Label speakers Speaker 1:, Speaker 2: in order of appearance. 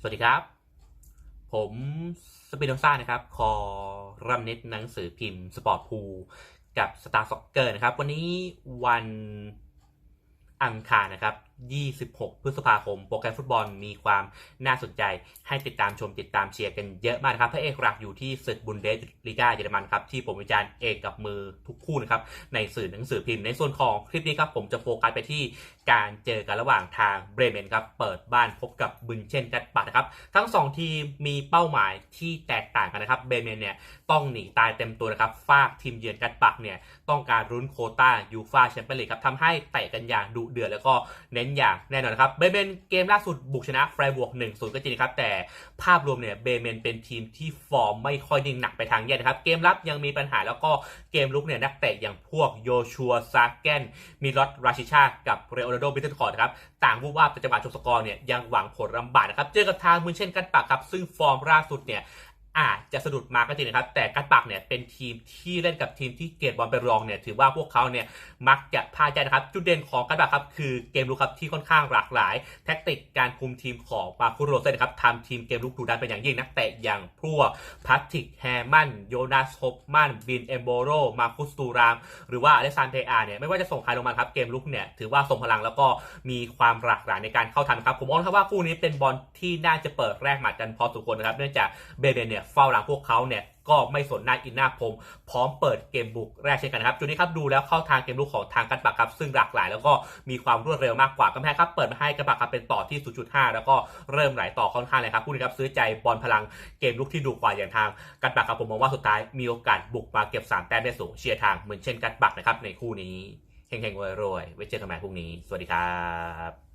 Speaker 1: สวัสดีครับ ผมสปิโนซ่านะครับ คอรัมเน็ตหนังสือพิมพ์สปอร์ตพูกับสตาร์ซ็อกเกอร์นะครับ วันนี้วันอังคารนะครับ 26 พฤษภาคม โปรแกรมฟุตบอลมีความน่าสนใจให้ติดตามชมติดตามเชียร์กันเยอะมากครับพระเอกหลักอยู่ที่ศึกบุนเดสลีกาเยอรมันครับ ที่ผมวิจารณ์เอกกับมือทุกคู่นะครับ ในสื่อหนังสือพิมพ์ในส่วนของคลิปนี้ครับ ผมจะโฟกัสไปที่การเจอกันระหว่างทางเบรเมนครับ เปิดบ้านพบกับบุนเช่นกัตปัดนะครับ ทั้ง 2 ทีมมีเป้าหมายที่แตกต่างกันนะครับเบรเมนเนี่ยต้องหนีตายเต็มตัวนะครับฝากทีมเยือนกัตปักเนี่ยต้องการรุ้นโคต้ายูฟาแชมเปี้ยนลีกครับทำให้เตะกันอย่างดุเดือดแล้วก็เน้นอย่างแน่นอนครับเบเมนเกมล่าสุดบุกชนะไฟบวก1-0ก็จริงครับ แต่ภาพรวมเนี่ยเบเมนเป็นทีมที่ฟอร์มไม่ค่อยนิ่งหนักไปทางแย่นะครับ เกมรับยังมีปัญหาแล้วก็เกมลุกเนี่ยนักเตะอย่างพวกโยชัวซาเกนมิลอตราชิชา กับเรโอนโดบิทเทนคอร์นะครับต่างวูบวาบแต่จังหวะชกสกอร์เนี่ยยังหวังผลลำบากนะครับเจอกับทางมุนเช่นกันปากครับซึ่งฟอร์มล่าสุดเนี่ย อาจจะสะดุดมาก็จริงนะครับ แต่กันปักเนี่ยเป็นทีมที่เล่นกับทีมที่เกรดบอลเป็นรองเนี่ยถือว่าพวกเขาเนี่ยมักจะพลาดใจนะครับ จุดเด่นของกันปักครับคือเกมลุกครับที่ค่อนข้างหลากหลาย แท็กติกการคุมทีมของมาคุโรเซนนะครับทำทีมเกมลุกดุดันเป็นอย่างยิ่งนักเตะอย่างพวกพาติกแฮมันโยนาสโฮปมันบินเอมโบโรมาคุสตูราม หรือว่าอเลซานเทอาเนี่ยไม่ว่าจะส่งใครลงมาครับเกมลุกเนี่ยถือว่าทรงพลังแล้วก็มีความหลากหลายในการเข้าทำครับผมมองครับว่าคู่นี้เป็นบอลที่น่าจะเปิดแรกหมัดกันพอสมควรนะครับเนื่องจากเบเบเนี่ยเฝ้าหลังพวกเขาเนี่ยก็ไม่สนหน้าอินหน้าพรมพร้อมเปิดเกมบุกแรกเช่นกันครับจุดนี้ครับดูแล้วเข้าทางเกมลุกของทางกันปักครับ ซึ่งหลากหลาย แล้วก็มีความรวดเร็วมากกว่ากำแพงครับเปิดมาให้กันปักครับเป็นต่อที่ 0.5 แล้วก็เริ่มไหลต่อค่อนข้างเลยครับคู่นี้ครับซื้อใจบอลพลังเกมลุกที่ดุกว่าอย่างทางกันปักครับผมมองว่าสุดท้ายมีโอกาสบุกมาเก็บสามแต้มได้สูงเชียร์ทางเหมือนเช่นกันปักนะครับในคู่นี้เฮงๆรวยๆไว้เจอกันใหม่พรุ่งนี้ สวัสดีครับ